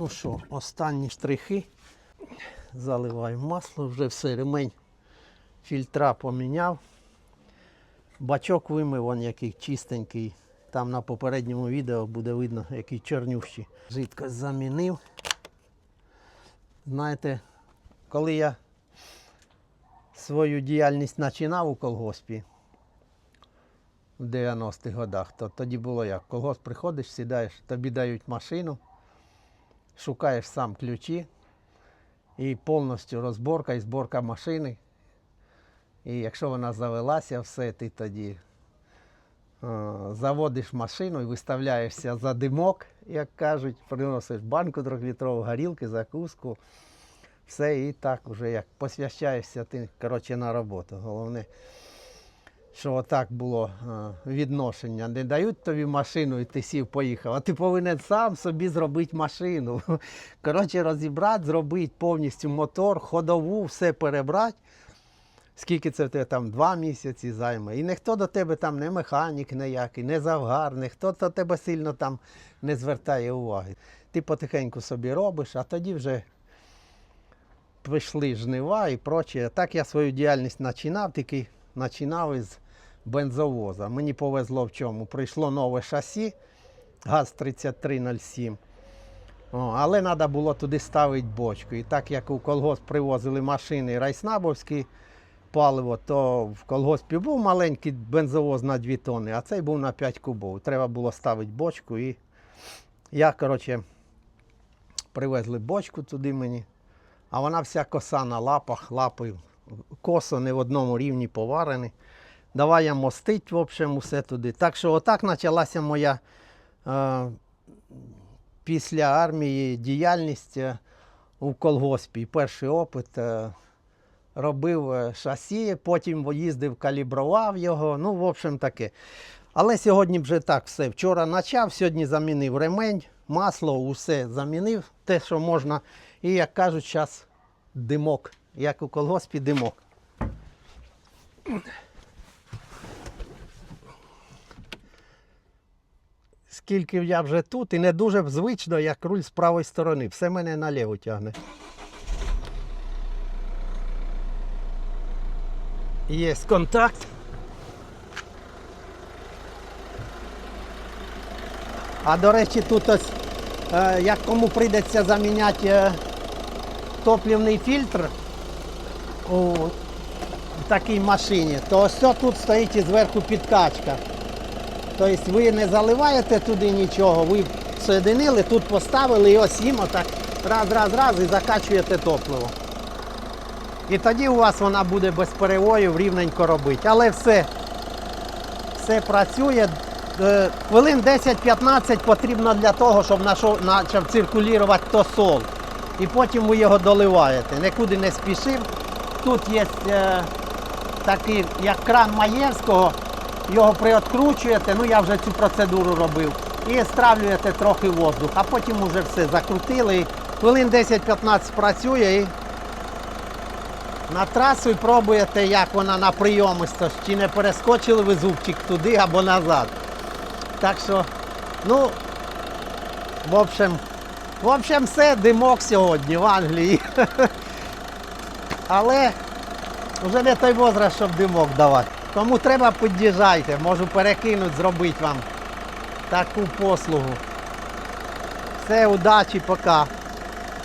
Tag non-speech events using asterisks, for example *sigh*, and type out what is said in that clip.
Ну що, останні штрихи. Заливаю масло, вже все, ремень фільтра поміняв. Бачок вимив, он який чистенький. Там на попередньому відео буде видно, який чорнющий. Жидкость замінив. Знаєте, коли я свою діяльність починав у колгоспі в 90-х годах, то тоді було як? Колгосп приходиш, сідаєш, тобі дають машину, шукаєш сам ключі і повністю розборка і зборка машини. І якщо вона завелася, все, ти тоді заводиш машину і виставляєшся за димок, як кажуть, приносиш банку трьохлітрову горілки, закуску. Все, і так вже як посвящаєшся ти коротше, на роботу. Головне, що отак було е, відношення. Не дають тобі машину і ти сів, поїхав, а ти повинен сам собі зробити машину. *laughs* Коротше, розібрати, зробити повністю мотор, ходову, все перебрати. Скільки це тебе там два місяці займе. І ніхто до тебе там не механік ніякий, не завгар, ніхто до тебе сильно там не звертає уваги. Ти потихеньку собі робиш, а тоді вже прийшли жнива і проче. Так я свою діяльність починав, тільки починав із бензовоза. Мені повезло в чому. Прийшло нове шасі, ГАЗ 3307. О, але треба було туди ставити бочку. І так як у колгосп привозили машини райснабовські паливо, то в колгоспі був маленький бензовоз на 2 тонни, а цей був на 5 кубов. Треба було ставити бочку. І я, коротше, привезли бочку туди мені. А вона вся коса на лапах, лапи косо не в одному рівні поварені. Давай я мостить, в общем, усе туди. Так що отак почалася моя е, після армії діяльність е, у колгоспі. Перший опит. Е, робив е, шасі, потім їздив, калібрував його. Ну, в общем таке. Але сьогодні вже так все. Вчора почав, сьогодні замінив ремень, масло, усе замінив, те, що можна. І як кажуть, зараз димок. Як у колгоспі димок. Скільки я вже тут, і не дуже звично, як руль з правої сторони. Все мене наліво тягне. Є контакт. А до речі, тут ось, е, як кому прийдеться заміняти е, топлівний фільтр у такій машині, то ось тут стоїть і зверху підкачка. Тобто ви не заливаєте туди нічого, ви соєдинили, тут поставили і ось їм отак раз, раз, раз і закачуєте топливо. І тоді у вас вона буде без перевоїв рівненько робити. Але все, все працює. Е, Хвилин 10-15 потрібно для того, щоб почав циркулювати тосол. І потім ви його доливаєте. Нікуди не спішив. Тут є е, такий, як кран Маєвського, його приоткручуєте, ну я вже цю процедуру робив. І стравлюєте трохи воздух, а потім вже все закрутили. Хвилин 10-15 працює і на трасу і пробуєте, як вона на прийомисто, чи не перескочили ви зубчик туди або назад. Так що, ну, в общем, в общем, все, димок сьогодні в Англії. *laughs* Але вже не той возраст, щоб димок давати. Кому треба, під'їжджайте, можу перекинути, зробити вам таку послугу. Все, удачі, пока.